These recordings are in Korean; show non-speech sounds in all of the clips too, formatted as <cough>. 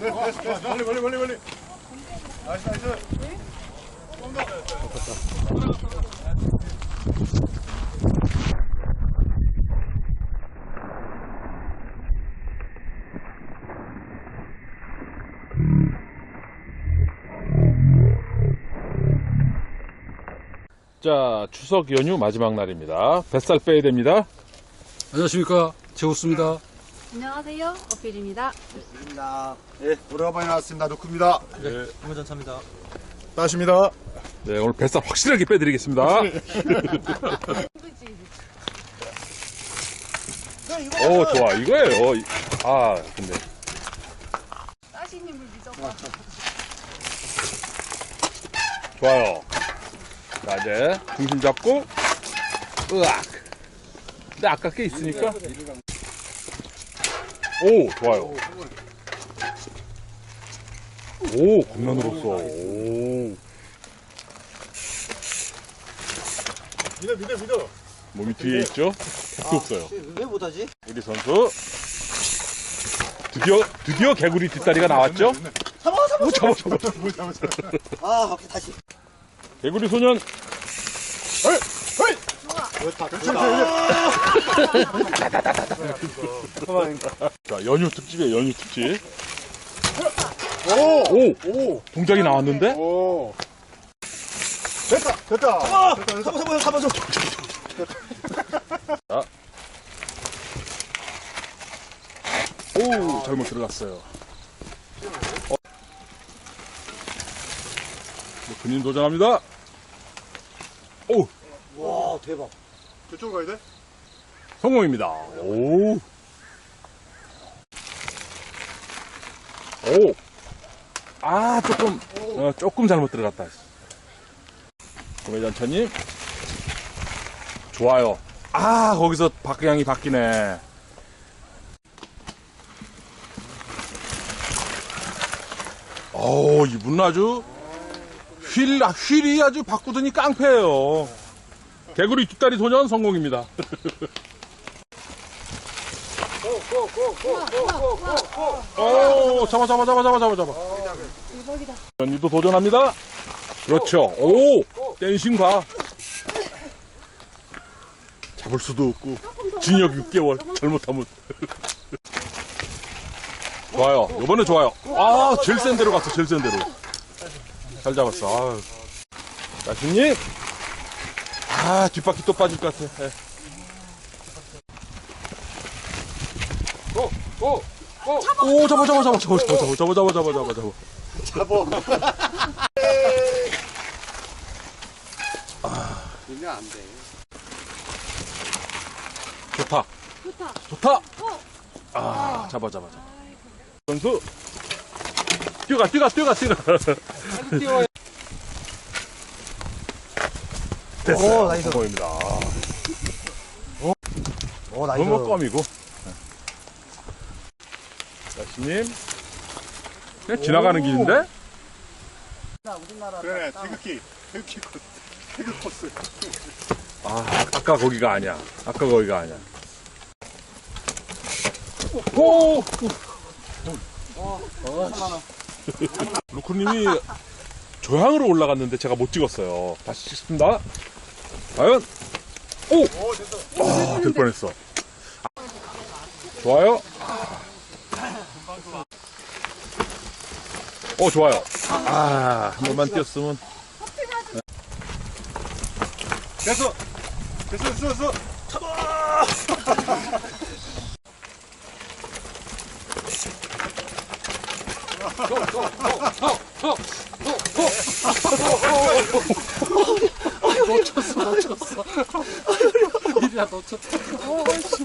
멀리 멀리 멀리 멀리. 나이스 나이스. 자, 추석 연휴 마지막 날입니다. 뱃살 빼야 됩니다. 안녕하십니까 제우스입니다. 안녕하세요. 어필입니다. 입니다. 예, 오래간만에 나왔습니다. 노크입니다. 네, 김호전차입니다. 따십니다. 네, 오늘 뱃살 확실하게 빼드리겠습니다. <laughs> 오, 좋아. 이거예요. 이- 아, 근데. 따시님을 믿어봐. 좋아요. 자, 이제 중심 잡고, 으악. 근데 아까 게 있으니까. 오, 좋아요. 오, 겁나 늘었어. 오. 믿어 믿어 믿어. 몸이 뒤에 있죠? 택도 없어요. 왜 못하지? 우리 선수. 드디어, 드디어 개구리 뒷다리가 나왔죠? 잡아 잡아 오, 잡아, 잡아. 뭐 잡았어. 아 오케이 다시 개구리 소년. 자, 연휴 특집이에요, 연휴 특집. 오. 오! 오. 동작이 나왔는데? 오. 됐다 됐다. 아 됐다 됐다. 잡아 잡아 잡아 오, 잘못 들어갔어요. 어. 군인 도전합니다. 오, 와 대박 저쪽으로 가야 돼? 성공입니다. 오. 오. 아, 조금, 어, 조금 잘못 들어갔다. 고매전처님. 좋아요. 아, 거기서 방향이 바뀌네. 어 이분 아주 휠, 아, 휠이 아주 바꾸더니 깡패예요. 개구리 뒷다리 소년 성공입니다. 오, 잡아, 잡아, 잡아, 잡아, 잡아, 잡아. 대박이다. 연희도 도전합니다. 그렇죠. 오, 댄싱 봐. 잡을 수도 없고, 징역 6개월, 잘못하면. 좋아요. 이번에 좋아요. 아, 제일 센 데로 갔어, 제일 센 데로. 잘 잡았어. 아유. 자, 김님. 아, 뒷바퀴 또 빠질 것 같아. 예. 오, 오, 오, 오, 잡아, 잡아, 잡아, 잡아, 잡아, 잡아, 잡아, 잡아, 잡아, 잡아, 잡아. 잡어. 그냥 안 돼. 좋다. 좋다. 좋다. 어. 아, 잡아, 잡아, 잡아. 선수. 뛰어가, 뛰어가, 뛰어가, 뛰어가. 됐어요. 오, 나이스. 성공입니다. 오 나이스 너무 껌이고. 자, 신님. 그냥 지나가는 길인데? 그래 태극기 태극기 코스. 태극 코스. 아, 아까 거기가 아니야. 아까 거기가 아니야. 오! 루크님이 조향으로 올라갔는데 제가 못 찍었어요. 다시 찍습니다. 과연? 오! 아, 될 뻔했어. 좋아요. 오, 좋아요. 아, 한 번만 뛰었으면. 됐어. 됐어 됐어 됐어. 일이 야, 너 쳤다. 어, 어, 씨.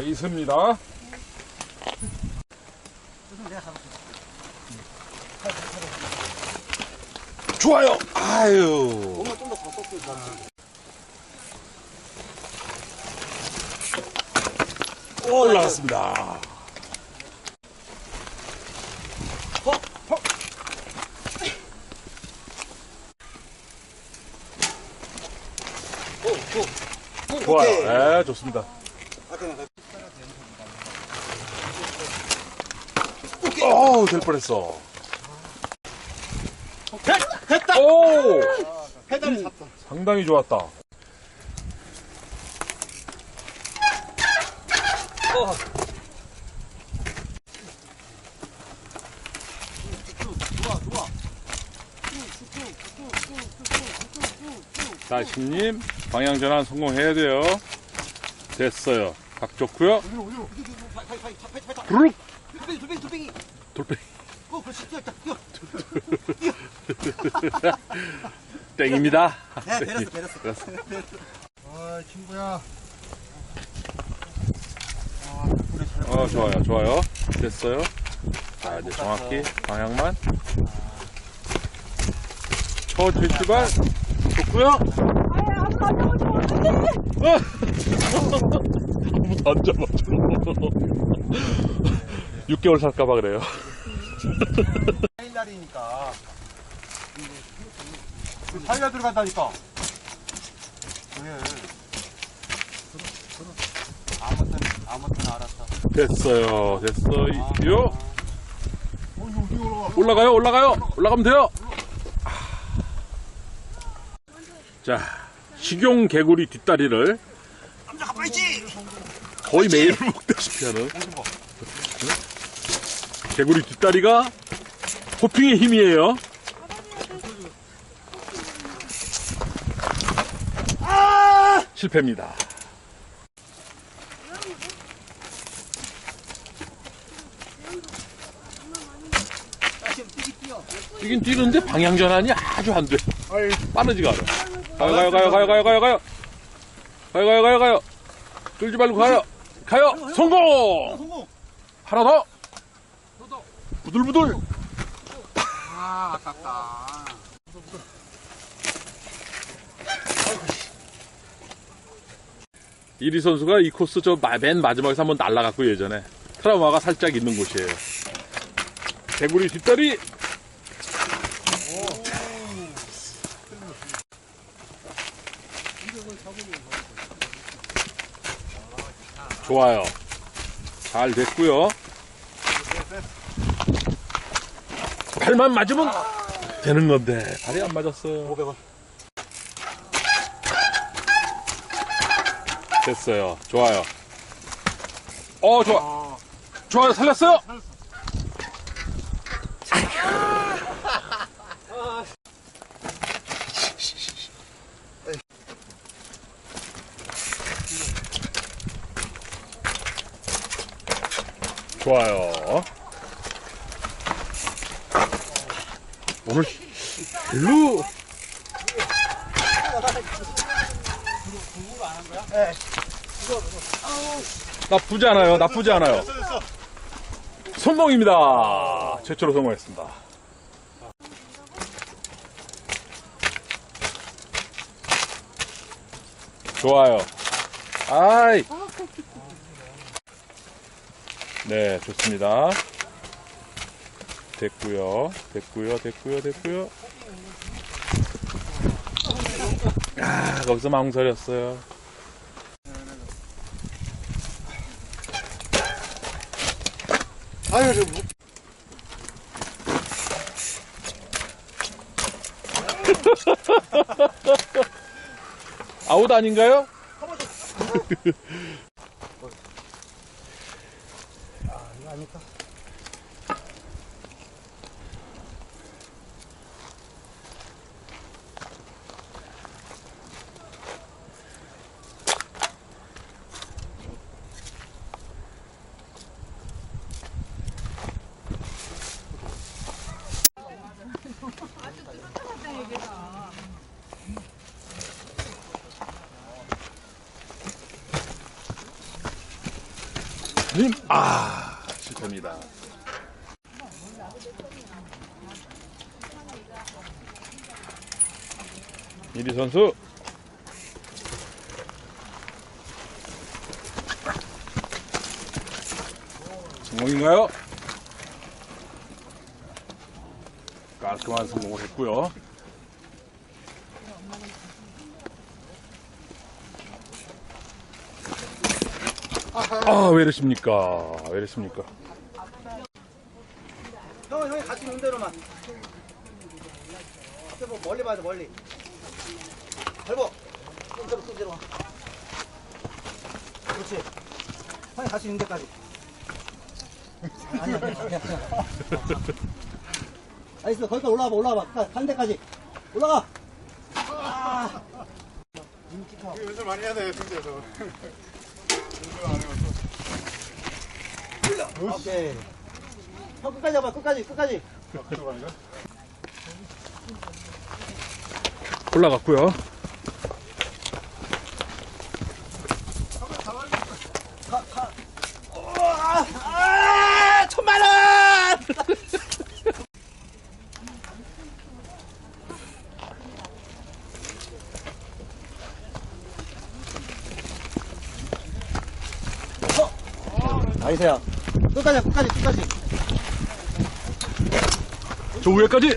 나이스입니다. 좋아요. 아유. 오늘 좀더 잘 꺾고 있다. 올라갔습니다. 좋아요. 네, 좋습니다. 어우, 될 뻔했어. 됐다! 오! 페달이 샀다. 상당히 좋았다. 자, 신님, 방향 전환 성공해야 돼요. 됐어요. 각 좋고요. 돌뱅이, 돌뱅이, 돌뱅이. 돌빼기. 어, 그렇지. 뛰어, 뛰어. <laughs> 땡입니다. 네, 내렸어, 내렸어. 아, 친구야. 어, 좋아요, 좋아요. 됐어요. 자, 이제 정확히 방향만. 천천히 출발. 좋고요. 어! 아무도 안 잡아줘. <laughs> 6개월 살까봐 그래요. 파이날이니까. 그 사이가 들어간다니까. 왜? 아무튼, 아무튼 알았어. 됐어요, 됐어요. 어, 올라가. 올라가요, 올라가요. 올라가면 돼요. 아. 자, 식용 개구리 뒷다리를 거의 매일 먹다시피 하는 개구리 뒷다리가 호핑의 힘이에요. 실패입니다. 뛰긴 뛰는데 방향 전환이 아주 안 돼. 빠르지가 않아. 가요, 가요, 가요, 가요, 가요, 가요, 가요. 가요, 가요, 가요, 가요. 끌지 말고 가요. 가요. 성공. 하나 더. 부들부들. 아, 아깝다. 이리 선수가 이 코스 저맨 마지막에서 한번 날라갔고 예전에 트라우마가 살짝 있는 곳이에요. 개구리 뒷다리. 좋아요. 잘 됐고요. 발만 맞으면 되는 건데 발이 안 맞았어요. 500원. 됐어요. 좋아요. 어, 좋아. 좋아요. 살렸어요. 좋아요. 오늘 별로 나쁘지 않아요. 나쁘지 않아요. 성공입니다. 최초로 성공했습니다. 좋아요. 아이. 네, 좋습니다. 됐고요. 됐고요. 됐고요. 됐고요. 아, 거기서 망설였어요. 아유, 저, 뭐- <laughs> 아웃 아닌가요? 이거 아닐까? 실패입니다. 이리 선수. 성공인가요? 깔끔한 성공을 했고요. 아, 왜 이러십니까? 왜 이러십니까? 있는 대로만. 앞에 뭐 멀리 봐야 돼, 멀리. 밟어. 손대로, 손대로. 그렇지. 형이 같이 있는 데까지. 아니야, 아니야, 아니야. 나이스, 거기까지 올라와봐, 올라와봐. 가- 가는 데까지. 올라가. 아. 연습 많이 해야 돼, 승재에서. 연습 안 해봤어. 오케이. 형 끝까지 잡아, 끝까지, 끝까지. 올라갔고요. 아, 천만 원! 나이스야. 끝까지, 끝까지, 끝까지. 저 위에까지.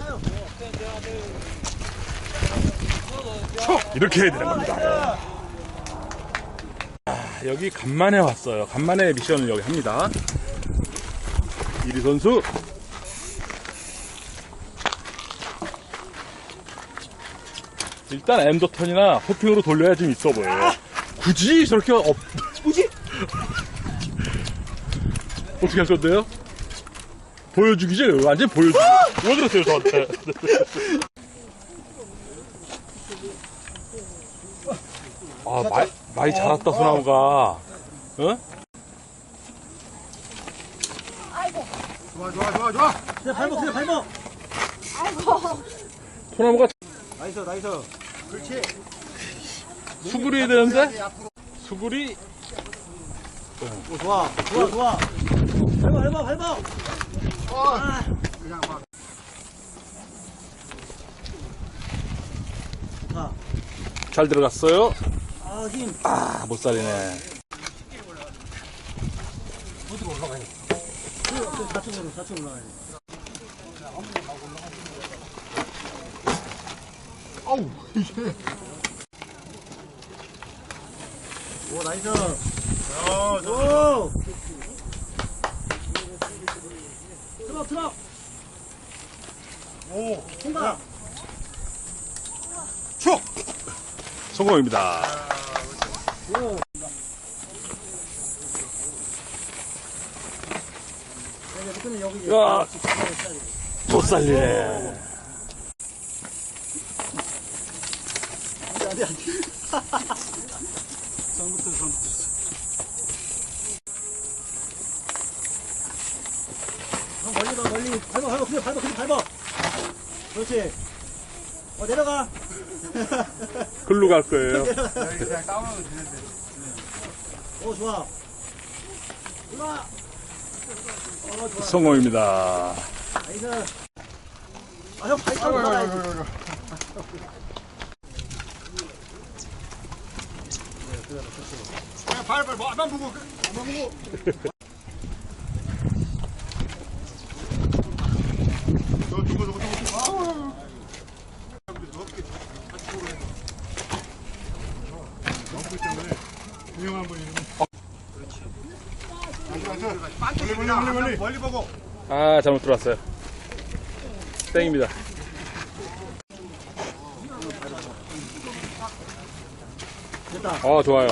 이렇게 해야 되는 겁니다. 아, 여기 간만에 왔어요. 간만에 미션을 여기 합니다. 이리 선수. 일단 엔더턴이나 호핑으로 돌려야 좀 있어 보여요. 굳이 저렇게 업, 뭐지? 어떻게 할 건데요? 보여주기지? 완전 보여주기. 왜 그러세요, 저한테? 아, 많이, 많이 자랐다, 소나무가. 어? 좋아, 좋아, 좋아, 좋아. 그냥 밟어, 그냥 밟어. 소나무가 나이스, 나이스. 그렇지. 수그려야 되는데? 수그리? 오, 좋아, 좋아, 좋아. 밟아, 밟아, 밟아. 아. 그냥 막. 자, 잘 들어갔어요? 아, 힘. 아, 못 살리네. 아우, 이게. 오, 나이스. 야. 오! 트럭, 트럭. 오. 통과. 성공입니다. 야. 못 살리네. 멀리 가, 멀리. 밟아, 밟아, 그냥 밟아. 그렇지. 어, 내려가. <laughs> 글로 갈 거예요. 여기 <laughs> 그냥 다운로드 되는데. 오, 좋아. 올라. 어, 좋아. 성공입니다. 나이스. 아, 형, 아이고, 올라가야지. 아이고, 아이고. 그냥 발, 발, 뭐, 앞만 보고, 앞만 보고. 저, 저거, 저거, 저거. 아우. 넘기 때문에 유명한 분이 이러면. 그렇지. 멀리, 멀리, 멀리, 보고. 아, 잘못 들어왔어요. 땡입니다. 어, 좋아요.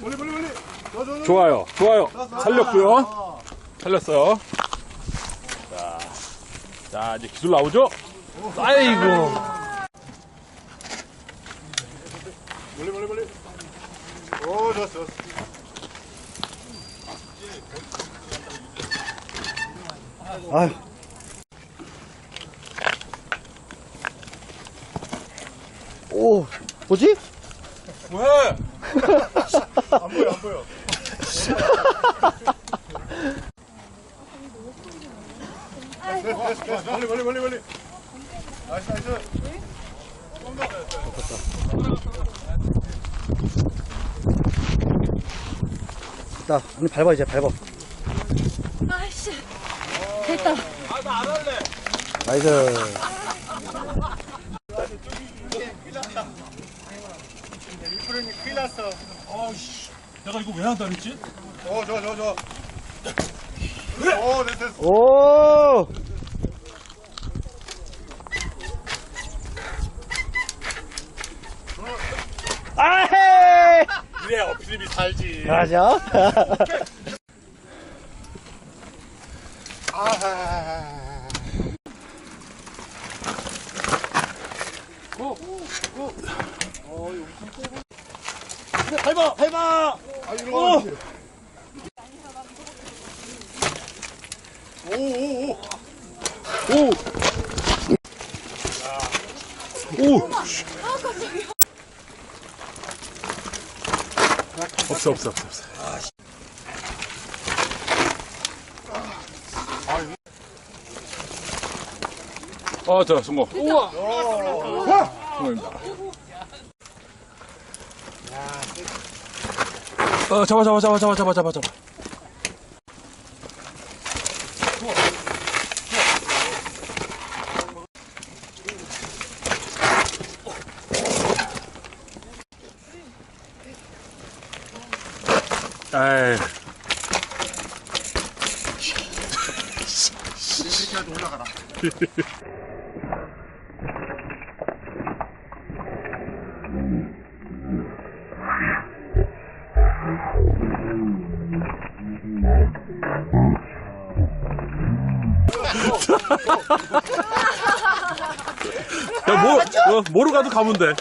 멀리, 멀리, 멀리. 좋아요. 좋아요. 살렸고요. 살렸어요. 자, 자, 이제 기술 나오죠? 아이고. 멀리, 멀리, 멀리. 오, 좋았어, 좋았어. 아유. 오, 뭐지? 왜? 안 보여 안 보여. 멀리 멀리 멀리 멀리. 나이스 나이스. 자, 언니 밟아, 이제 밟아. 아이씨. 됐다. 나이스. 이프로님 큰일 났어. 내가 이거 왜 한다 그랬지? 어, 저, 저, 저. 어, 됐어. 오! 아헤! 이래 어필이 살지. 가자. 아, 밟아, 밟아! 아, 이리 와. 오, 오, 오. 오! 오! 없어, 없어, 없어, 없어. 아, 자, 성공. 우와! 성공입니다. 어, 잡아, 잡아, 잡아, 잡아, 잡아, 잡아, 잡아. 에이. 이렇게 올라가라. 야, 뭐, 어, 뭐로 가도 가면 돼.